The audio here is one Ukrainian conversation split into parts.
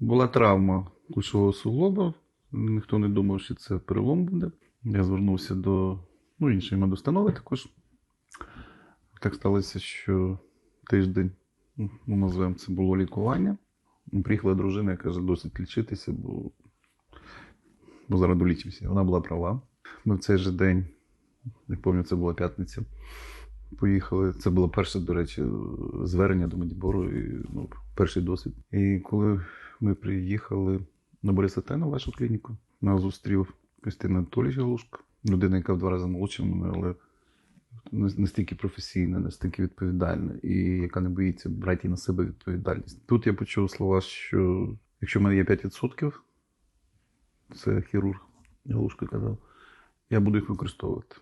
Була травма кульшового суглоба. Ніхто не думав, що це перелом буде. Я звернувся до ну, іншої медустанови також. Так сталося, що тиждень, ну, називаємо це було лікування. Приїхала дружина і каже, досить лічитися, бо, бо зараз долічимося. Вона була права. Ми в цей же день, я пам'ятаю, це була п'ятниця. Поїхали. Це було перше, до речі, звернення до Медібору, і, ну, перший досвід. І коли ми приїхали на Борисатену, в вашу клініку, нас зустрів Костянтин Анатолійович Галушко, людина, яка в два рази молодша мене, але настільки професійна, настільки відповідальна, і яка не боїться брати на себе відповідальність. Тут я почув слова, що якщо в мене є 5%, це хірург Галушко казав, я буду їх використовувати.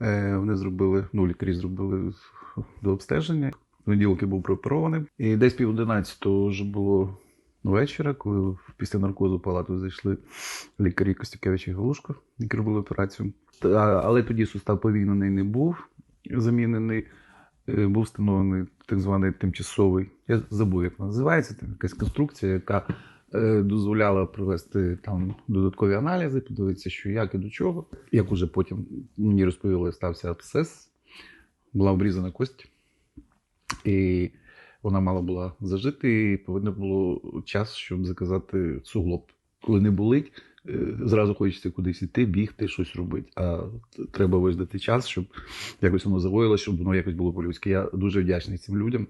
Е, Вони зробили, ну, лікарі зробили до обстеження. Я був прооперований. І десь пів одинадцятого вже було вечора, коли після наркозу палату зайшли лікарі Костюкевич і Галушко, які робили операцію. Але тоді сустав повійнений не був замінений. Е, Був встановлений так званий тимчасовий. Я забув, як називається. Там якась конструкція, яка е, дозволяла провести там додаткові аналізи, подивитися, що як і до чого. Як уже потім мені розповіли, стався абсцес, була обрізана кость, і вона мала була зажити, і повинно було час, щоб заказати суглоб. Коли не болить, е, зразу хочеться кудись іти, бігти, щось робити. А треба виждати час, щоб якось воно завоїло, щоб воно якось було по-людськи. Я дуже вдячний цим людям.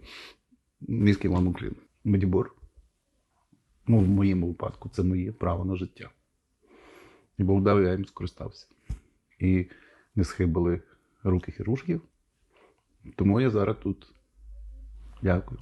Низький вам уклін. Медібор. Ну, в моєму випадку це моє право на життя. І Бог дав, я їм скористався. І не схибили руки хірургів. Тому я зараз тут. Дякую.